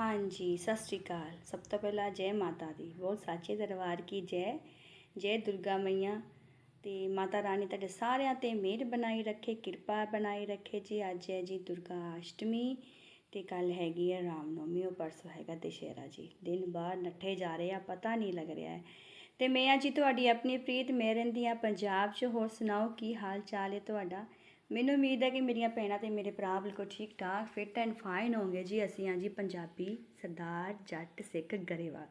ਹਾਂਜੀ, ਸਤਿ ਸ਼੍ਰੀ ਅਕਾਲ। ਸਭ ਤੋਂ ਪਹਿਲਾਂ ਜੈ ਮਾਤਾ ਦੀ। ਬਹੁਤ ਸਾਚੇ ਦਰਬਾਰ ਕੀ ਜੈ। ਜੈ ਦੁਰਗਾ ਮਈਆ ਤੇ ਮਾਤਾ ਰਾਣੀ ਤੁਹਾਡੇ ਸਾਰਿਆਂ ਤੇ ਮਿਹਰ ਬਣਾਈ ਰੱਖੇ, ਕਿਰਪਾ ਬਣਾਈ ਰੱਖੇ ਜੀ। ਅੱਜ ਹੈ ਜੀ ਦੁਰਗਾ ਅਸ਼ਟਮੀ ਤੇ ਕੱਲ ਹੈਗੀ ਹੈ ਰਾਮਨੌਮੀ, ਉਹ ਪਰਸੋਂ ਹੈਗਾ ਦੁਸ਼ਹਿਰਾ ਜੀ। ਦਿਨ ਬਾਹਰ ਨੱਠੇ ਜਾ ਰਹੇ ਆ, ਪਤਾ ਨਹੀਂ ਲੱਗ ਰਿਹਾ ਹੈ। ਤੇ ਮੈਂ ਆ ਜੀ, ਤੁਹਾਡੀ ਆਪਣੀ ਪ੍ਰੀਤ ਮੇਰਨ ਦੀਆਂ ਪੰਜਾਬ 'ਚ। ਹੋਰ ਸੁਣਾਓ, ਕੀ ਹਾਲ ਚਾਲ ਹੈ ਤੁਹਾਡਾ? ਮੈਨੂੰ ਉਮੀਦ ਹੈ ਕਿ ਮੇਰੀਆਂ ਭੈਣਾਂ ਤੇ ਮੇਰੇ ਭਰਾ ਬਿਲਕੁਲ ਠੀਕ ਠਾਕ ਫਿੱਟ ਐਂਡ ਫਾਈਨ ਹੋਣਗੇ। ਜੀ ਅਸੀਂ ਹਾਂ ਜੀ, ਪੰਜਾਬੀ ਸਰਦਾਰ ਜੱਟ ਸਿੱਖ ਗਰੇਵਾਲ।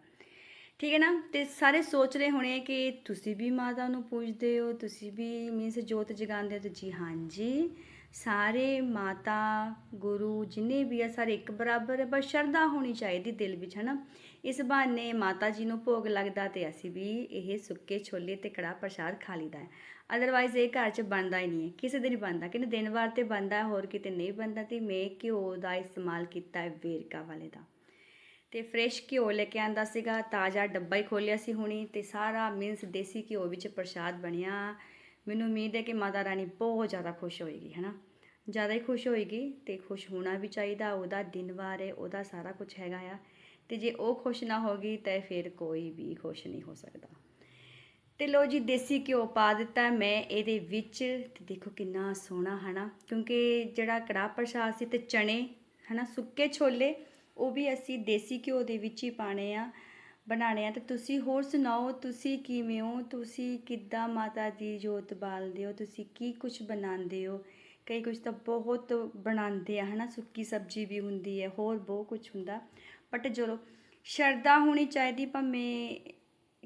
ਠੀਕ ਹੈ ਨਾ? ਤੇ ਸਾਰੇ ਸੋਚ ਰਹੇ ਹੋਣੇ ਕਿ ਤੁਸੀਂ ਵੀ ਮਾਤਾ ਨੂੰ ਪੂਜਦੇ ਹੋ, ਤੁਸੀਂ ਵੀ ਮੀਨਸ ਜੋਤ ਜਗਾਉਂਦੇ ਹੋ ਤੇ ਜੀ ਹਾਂਜੀ ਸਾਰੇ ਮਾਤਾ, ਗੁਰੂ ਜਿੰਨੇ ਵੀ ਆ, ਸਾਰੇ ਇੱਕ ਬਰਾਬਰ ਹੈ ਬਸ ਸ਼ਰਧਾ ਹੋਣੀ ਚਾਹੀਦੀ ਦਿਲ ਵਿੱਚ ਹੈ ਨਾ ਇਸ ਬਹਾਨੇ ਮਾਤਾ ਜੀ ਨੂੰ ਭੋਗ ਲੱਗਦਾ ਤੇ ਅਸੀਂ ਵੀ ਇਹ ਸੁੱਕੇ ਛੋਲੇ ਤੇ ਕੜਾ ਪ੍ਰਸ਼ਾਦ ਖਾ ਲਈਦਾ ਹੈ। ਅਦਰਵਾਈਜ਼ ਇਹ ਘਰ 'ਚ ਬਣਦਾ ਹੀ ਨਹੀਂ ਹੈ। ਕਿਸੇ ਦਿਨ ਬਣਦਾ ਕਿ ਦਿਨ ਵਾਰ ਤੇ ਬਣਦਾ, ਹੋਰ ਕਿਤੇ ਨਹੀਂ ਬਣਦਾ ਤੇ ਮੈਂ ਘਿਓ ਦਾ ਇਸਤੇਮਾਲ ਕੀਤਾ ਹੈ ਵੇਰਕਾ ਵਾਲੇ ਦਾ। ਤੇ ਫਰੈਸ਼ ਘਿਓ ਲੈ ਕੇ ਆਂਦਾ ਸੀਗਾ, ਤਾਜ਼ਾ ਡੱਬਾ ਹੀ ਖੋਲਿਆ ਸੀ ਹੁਣੀ ਤੇ ਸਾਰਾ ਮੀਨਸ ਦੇਸੀ ਘਿਓ ਵਿੱਚ ਪ੍ਰਸ਼ਾਦ ਬਣਿਆ। ਮੈਨੂੰ ਉਮੀਦ ਹੈ ਕਿ ਮਾਤਾ ਰਾਣੀ ਬਹੁਤ ਜ਼ਿਆਦਾ ਖੁਸ਼ ਹੋਏਗੀ, ਹੈਨਾ? ਜ਼ਿਆਦਾ ਹੀ ਖੁਸ਼ ਹੋਏਗੀ ਤੇ ਖੁਸ਼ ਹੋਣਾ ਵੀ ਚਾਹੀਦਾ, ਉਹਦਾ ਦਿਨ ਵਾਰ ਹੈ, ਉਹਦਾ ਸਾਰਾ ਕੁਝ ਹੈਗਾ ਆ। ਤੇ ਜੇ ਉਹ ਖੁਸ਼ ਨਾ ਹੋਗੀ ਤਾਂ ਫਿਰ ਕੋਈ ਵੀ ਖੁਸ਼ ਨਹੀਂ ਹੋ ਸਕਦਾ। ਤੇ ਲੋ ਜੀ, ਦੇਸੀ ਘਿਓ ਪਾ ਦਿੱਤਾ ਮੈਂ ਇਹਦੇ ਵਿੱਚ ਤੇ ਦੇਖੋ ਕਿੰਨਾ ਸੋਹਣਾ, ਹਨਾ? ਕਿਉਂਕਿ ਜਿਹੜਾ ਕੜਾਹ ਪ੍ਰਸ਼ਾਦ ਸੀ ਤੇ ਚਣੇ ਹਨਾ? ਸੁੱਕੇ ਛੋਲੇ ਉਹ ਵੀ ਅਸੀਂ ਦੇਸੀ ਘਿਓ ਦੇ ਵਿੱਚ ਹੀ ਪਾਣੇ ਆ ਬਣਾਣੇ ਆ। ਤੇ ਤੁਸੀਂ ਹੋਰ ਸੁਣਾਓ, ਤੁਸੀਂ ਕਿਵੇਂ ਹੋ? ਤੁਸੀਂ ਕਿੱਦਾਂ ਮਾਤਾ ਦੀ ਜੋਤ ਬਾਲਦੇ ਹੋ? ਤੁਸੀਂ ਕੀ ਕੁਝ ਬਣਾਉਂਦੇ ਹੋ? ਕਈ ਕੁਝ ਤਾਂ ਬਹੁਤ ਬਣਾਉਂਦੇ ਆ, ਹਨਾ? ਸੁੱਕੀ ਸਬਜ਼ੀ ਵੀ ਹੁੰਦੀ ਹੈ, ਹੋਰ ਬਹੁਤ ਕੁਝ ਹੁੰਦਾ। ਬਟ ਚਲੋ, ਸ਼ਰਧਾ ਹੋਣੀ ਚਾਹੀਦੀ, ਭਾਵੇਂ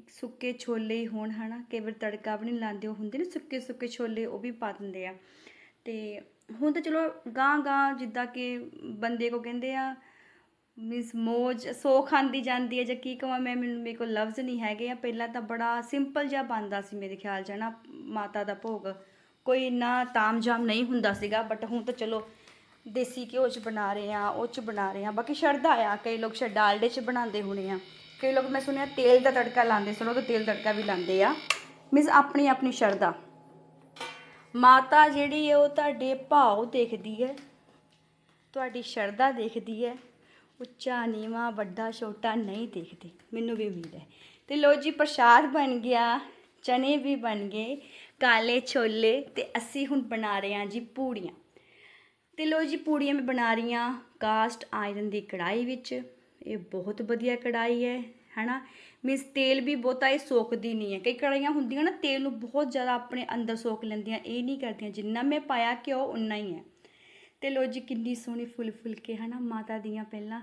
ਸੁੱਕੇ ਛੋਲੇ ਹੀ ਹੋਣ, ਹਨਾ? ਕਈ ਵਾਰ ਤੜਕਾ ਵੀ ਨਹੀਂ ਲਾਉਂਦੇ, ਉਹ ਹੁੰਦੇ ਨੇ ਸੁੱਕੇ ਸੁੱਕੇ ਛੋਲੇ, ਉਹ ਵੀ ਪਾ ਦਿੰਦੇ ਆ। ਤੇ ਹੁਣ ਤਾਂ ਚਲੋ ਗਾਂ ਗਾਂ ਜਿੱਦਾਂ ਕਿ ਬੰਦੇ ਕੋ ਕਹਿੰਦੇ ਆ ਮਿਸ ਮੋਜ ਸੋ ਖਾਂਦੀ ਜਾਂਦੀ ਹੈ ਜਾਂ ਕੀ ਕਹਾਂ ਮੈਂ, ਮੈਨੂੰ, ਮੇਰੇ ਕੋਲ ਲਫ਼ਜ਼ ਨਹੀਂ ਹੈਗੇ ਆ। ਪਹਿਲਾਂ ਤਾਂ ਬੜਾ ਸਿੰਪਲ ਜਿਹਾ ਬਣਦਾ ਸੀ ਮੇਰੇ ਖਿਆਲ 'ਚ ਨਾ ਮਾਤਾ ਦਾ ਭੋਗ। ਕੋਈ ਇੰਨਾ ਤਾਮਝਾਮ ਨਹੀਂ ਹੁੰਦਾ ਸੀਗਾ ਬਟ ਹੁਣ ਤਾਂ ਚਲੋ, ਦੇਸੀ ਘਿਓ 'ਚ ਬਣਾ ਰਹੇ ਆ ਉਹ 'ਚ ਬਣਾ ਰਹੇ ਆ ਬਾਕੀ ਸ਼ਰਧਾ ਆ, ਕਈ ਲੋਕ ਸ਼ਰਡਾਲਡੇ 'ਚ ਬਣਾਉਂਦੇ ਹੋਣੇ ਆ। ਕਈ ਲੋਕ ਮੈਂ ਸੁਣਿਆ ਤੇਲ ਦਾ ਤੜਕਾ ਲਾਉਂਦੇ ਸੁਣੋ ਤਾਂ ਤੇਲ ਤੜਕਾ ਵੀ ਲਾਉਂਦੇ ਆ। ਮੀਨਸ ਆਪਣੀ ਆਪਣੀ ਸ਼ਰਧਾ। ਮਾਤਾ ਜਿਹੜੀ ਹੈ, ਉਹ ਤੁਹਾਡੇ ਭਾਵ ਦੇਖਦੀ ਹੈ। ਤੁਹਾਡੀ ਸ਼ਰਧਾ ਦੇਖਦੀ ਹੈ। ਉੱਚਾ, ਨੀਵਾ, ਵੱਡਾ, ਛੋਟਾ ਨਹੀਂ ਦੇਖਦੇ। ਮੈਨੂੰ ਵੀ ਉਮੀਦ ਹੈ। ਤੇ ਲੋ ਜੀ, ਪ੍ਰਸ਼ਾਦ ਬਣ ਗਿਆ, ਚਨੇ ਵੀ ਬਣ ਗਏ, ਕਾਲੇ ਛੋਲੇ ਤੇ ਅਸੀਂ ਹੁਣ ਬਣਾ ਰਹੇ ਹਾਂ ਜੀ ਪੂੜੀਆਂ। ਤੇ ਲੋ ਜੀ, ਪੂੜੀਆਂ ਮੈਂ ਬਣਾ ਰਹੀ ਹਾਂ ਕਾਸਟ ਆਇਰਨ ਦੀ ਕੜਾਈ ਵਿੱਚ। ਇਹ ਬਹੁਤ ਵਧੀਆ ਕੜਾਈ ਹੈ, ਹੈਨਾ? ਮੀਨਸ ਤੇਲ ਵੀ ਬਹੁਤਾ ਇਹ ਸੋਕਦੀ ਨਹੀਂ ਹੈ। ਕਈ ਕੜਾਈਆਂ ਹੁੰਦੀਆਂ ਨਾ, ਤੇਲ ਨੂੰ ਬਹੁਤ ਜ਼ਿਆਦਾ ਆਪਣੇ ਅੰਦਰ ਸੋਕ ਲੈਂਦੀਆਂ, ਇਹ ਨਹੀਂ ਕਰਦੀਆਂ। ਜਿੰਨਾ ਮੈਂ ਪਾਇਆ ਘਿਓ ਉਨਾ ਹੀ ਹੈ। ਤੇ ਲੋ ਜੀ ਕਿੰਨੀ ਸੋਹਣੀ ਫੁੱਲ ਫੁੱਲ ਕੇ ਹਨਾ ਮਾਤਾ ਦੀਆਂ ਪਹਿਲਾਂ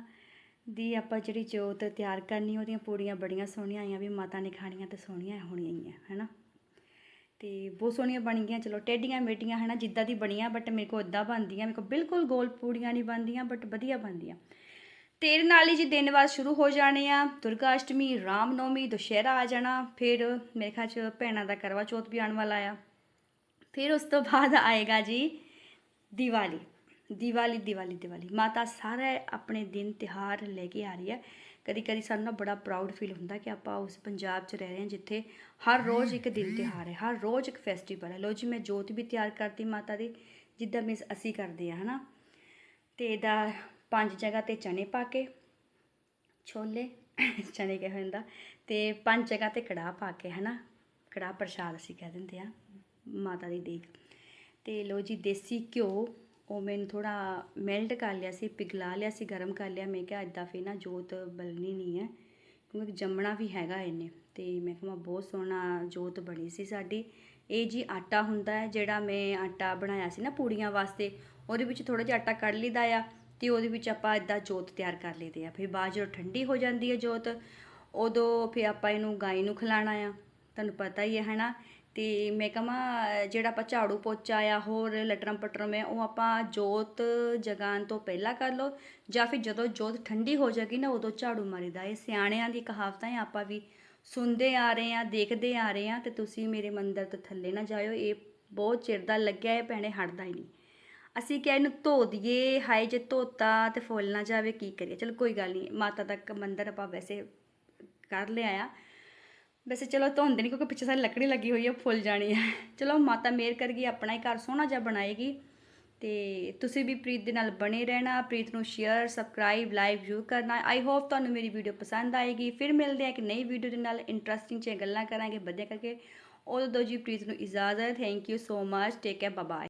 ਦੀ ਆਪਾਂ ਜਿਹੜੀ ਜੋਤ ਤਿਆਰ ਕਰਨੀ, ਉਹਦੀਆਂ ਪੂੜੀਆਂ ਬੜੀਆਂ ਸੋਹਣੀਆਂ ਆਈਆਂ ਵੀ ਮਾਤਾ ਨੇ ਖਾਣੀਆਂ ਤੇ ਸੋਹਣੀਆਂ ਹੋਣੀਆਂ ਹੀ ਆ, ਹਨਾ। ਤੇ ਬਹੁਤ ਸੋਹਣੀਆਂ ਬਣ ਗਈਆਂ, ਚਲੋ ਟੇਡੀਆਂ ਮੇਡੀਆਂ ਹਨਾ ਜਿੱਦਾਂ ਦੀ ਬਣੀਆਂ ਬਟ ਮੇਰੇ ਕੋਲ ਇਦਾਂ ਬਣਦੀਆਂ, ਮੇਰੇ ਕੋਲ ਬਿਲਕੁਲ ਗੋਲ ਪੂੜੀਆਂ ਨਹੀਂ ਬਣਦੀਆਂ ਬਟ ਵਧੀਆ ਬਣਦੀਆਂ। ਤੇਰੇ ਨਾਲ ਹੀ ਜੀ ਦਿਨ ਬਾਅਦ ਸ਼ੁਰੂ ਹੋ ਜਾਣੇ ਆ ਦੁਰਗਾ ਅਸ਼ਟਮੀ ਰਾਮ ਨੌਮੀ ਦੁਸ਼ਹਿਰਾ ਆ ਜਾਣਾ, ਫਿਰ ਮੇਰੇ ਖਿਆਲ ਚ ਭੈਣਾਂ ਦਾ ਕਰਵਾ ਚੌਥ ਵੀ ਆਉਣ ਵਾਲਾ ਆ। ਫਿਰ ਉਸ ਤੋਂ ਬਾਅਦ ਆਏਗਾ ਜੀ ਦੀਵਾਲੀ। ਦੀਵਾਲੀ ਦੀਵਾਲੀ ਦੀਵਾਲੀ। ਮਾਤਾ ਸਾਰਾ ਆਪਣੇ ਦਿਨ ਤਿਹਾਰ ਲੈ ਕੇ ਆ ਰਹੀ ਹੈ। ਕਦੀ ਕਦੀ ਸਾਨੂੰ ਨਾ ਬੜਾ ਪ੍ਰਾਊਡ ਫੀਲ ਹੁੰਦਾ ਕਿ ਆਪਾਂ ਉਸ ਪੰਜਾਬ 'ਚ ਰਹਿ ਰਹੇ ਹਾਂ ਜਿੱਥੇ ਹਰ ਰੋਜ਼ ਇੱਕ ਦਿਨ ਤਿਹਾਰ ਹੈ ਹਰ ਰੋਜ਼ ਇੱਕ ਫੈਸਟੀਵਲ ਹੈ। ਲੋ ਜੀ ਮੈਂ ਜੋਤ ਵੀ ਤਿਆਰ ਕਰਤੀ ਮਾਤਾ ਦੀ ਜਿੱਦਾਂ ਮਿਸ ਅਸੀਂ ਕਰਦੇ ਆ ਹਨਾ? ਤੇ ਇਹਦਾ ਪੰਜ ਜਗ੍ਹਾ ਤੇ ਚਨੇ ਪਾ ਕੇ ਛੋਲੇ ਚਨੇ ਕਿਹਾ ਹੁੰਦਾ ਤੇ ਪੰਜ ਜਗ੍ਹਾ ਤੇ ਕੜਾਹ ਪਾ ਕੇ ਹਨਾ? ਕੜਾਹ ਪ੍ਰਸ਼ਾਦ ਅਸੀਂ ਕਹਿ ਦਿੰਦੇ ਆ ਮਾਤਾ ਦੀ ਦੇਗ। ਤੇ ਲੋ ਜੀ ਦੇਸੀ ਘਿਓ ਉਹ ਮੈਨੂੰ ਥੋੜਾ ਮੈਲਟ ਕਰ ਲਿਆ ਸੀ, ਪਿਘਲਾ ਲਿਆ ਸੀ, ਗਰਮ ਕਰ ਲਿਆ। ਮੈਂ ਕਿਹਾ ਇਦਾਂ ਫੇ ਨਾ ਜੋਤ ਬਲਣੀ ਨਹੀਂ ਹੈ, ਕਿਉਂਕਿ ਜੰਮਣਾ ਵੀ ਹੈਗਾ ਇਹਨੇ। ਤੇ ਮੈਂ ਕਿਹਾ ਬਹੁਤ ਸੋਹਣਾ ਜੋਤ ਬਣੀ ਸੀ ਸਾਡੀ। ਇਹ ਜੀ ਆਟਾ ਹੁੰਦਾ ਹੈ, ਜਿਹੜਾ ਮੈਂ ਆਟਾ ਬਣਾਇਆ ਸੀ ਨਾ ਪੂੜੀਆਂ ਵਾਸਤੇ, ਉਹਦੇ ਵਿੱਚ ਥੋੜਾ ਜਿਹਾ ਆਟਾ ਕੱਢ ਲਈਦਾ ਆ ਤੇ ਉਹਦੇ ਵਿੱਚ ਆਪਾਂ ਇਦਾਂ ਜੋਤ ਤਿਆਰ ਕਰ ਲਈਦੇ ਆ। ਫਿਰ ਬਾਅਦ ਜਦੋਂ ਠੰਡੀ ਹੋ ਜਾਂਦੀ ਹੈ ਜੋਤ, ਉਦੋਂ ਫਿਰ ਆਪਾਂ ਇਹਨੂੰ ਗਾਈ ਨੂੰ ਖਿਲਾਣਾ ਆ। ਤੁਹਾਨੂੰ ਪਤਾ ਹੀ ਹੈ ਹਨਾ ਅਤੇ ਮੈਂ ਕਹਾਂ, ਜਿਹੜਾ ਆਪਾਂ ਝਾੜੂ ਪੋਚਾ ਆ ਹੋਰ ਲਟਰਮ ਪਟਰਮ ਹੈ, ਉਹ ਆਪਾਂ ਜੋਤ ਜਗਾਉਣ ਤੋਂ ਪਹਿਲਾਂ ਕਰ ਲਓ, ਜਾਂ ਫਿਰ ਜਦੋਂ ਜੋਤ ਠੰਡੀ ਹੋ ਜਾਏਗੀ ਨਾ, ਉਦੋਂ ਝਾੜੂ ਮਾਰੀਦਾ। ਇਹ ਸਿਆਣਿਆਂ ਦੀ ਕਹਾਵਤਾਂ ਹੈ, ਆਪਾਂ ਵੀ ਸੁਣਦੇ ਆ ਰਹੇ ਆ ਦੇਖਦੇ ਆ ਰਹੇ ਆ ਤੇ ਤੁਸੀਂ ਮੇਰੇ ਮੰਦਰ ਤੋਂ ਥੱਲੇ ਨਾ ਜਾਇਓ। ਇਹ ਬਹੁਤ ਚਿਰ ਦਾ ਲੱਗਿਆ, ਇਹ ਭੈਣੇ ਹਟਦਾ ਹੀ ਨਹੀਂ। ਅਸੀਂ ਕਿਹਾ, ਇਹਨੂੰ ਧੋ ਦਈਏ, ਹਾਏ ਜੇ ਧੋਤਾ ਤੇ ਫੁੱਲ ਨਾ ਜਾਵੇ, ਕੀ ਕਰੀਏ? ਚਲ ਕੋਈ ਗੱਲ ਨਹੀਂ, ਮਾਤਾ ਦਾ ਕ- ਮੰਦਿਰ ਆਪਾਂ ਵੈਸੇ ਕਰ ਲਿਆ ਆ ਵੈਸੇ ਚਲੋ ਧੋਂਦੇ ਨਹੀਂ ਕਿਉਂਕਿ ਪਿੱਛੇ ਸਾਰੀ ਲੱਕੜੀ ਲੱਗੀ ਹੋਈ ਹੈ ਫੁੱਲ ਜਾਣੀ ਹੈ ਚਲੋ ਮਾਤਾ ਮੇਰ ਕਰ ਆਪਣਾ ਹੀ ਘਰ ਸੋਹਣਾ ਜਿਹਾ ਬਣਾਏਗੀ। ਤੇ ਤੁਸੀਂ ਵੀ ਪ੍ਰੀਤ ਦੇ ਨਾਲ ਬਣੇ ਰਹਿਣਾ, ਪ੍ਰੀਤ ਨੂੰ ਸ਼ੇਅਰ ਸਬਸਕ੍ਰਾਈਬ ਲਾਈਕ ਜ਼ਰੂਰ ਕਰਨਾ। ਆਈ ਹੋਪ ਤੁਹਾਨੂੰ ਮੇਰੀ ਵੀਡੀਓ ਪਸੰਦ ਆਏਗੀ। ਫਿਰ ਮਿਲਦੇ ਆ ਇੱਕ ਨਈ ਵੀਡੀਓ ਦੇ ਨਾਲ। ਇੰਟਰਸਟਿੰਗ ਚ ਗੱਲਾਂ ਕਰਾਂਗੇ, ਵਧੀਆ ਕਰਕੇ। ਉਦੋਂ ਤੋਂ ਜੀ ਪ੍ਰੀਤ ਨੂੰ ਇਜਾਜ਼ਤ। Thank you so much take care bye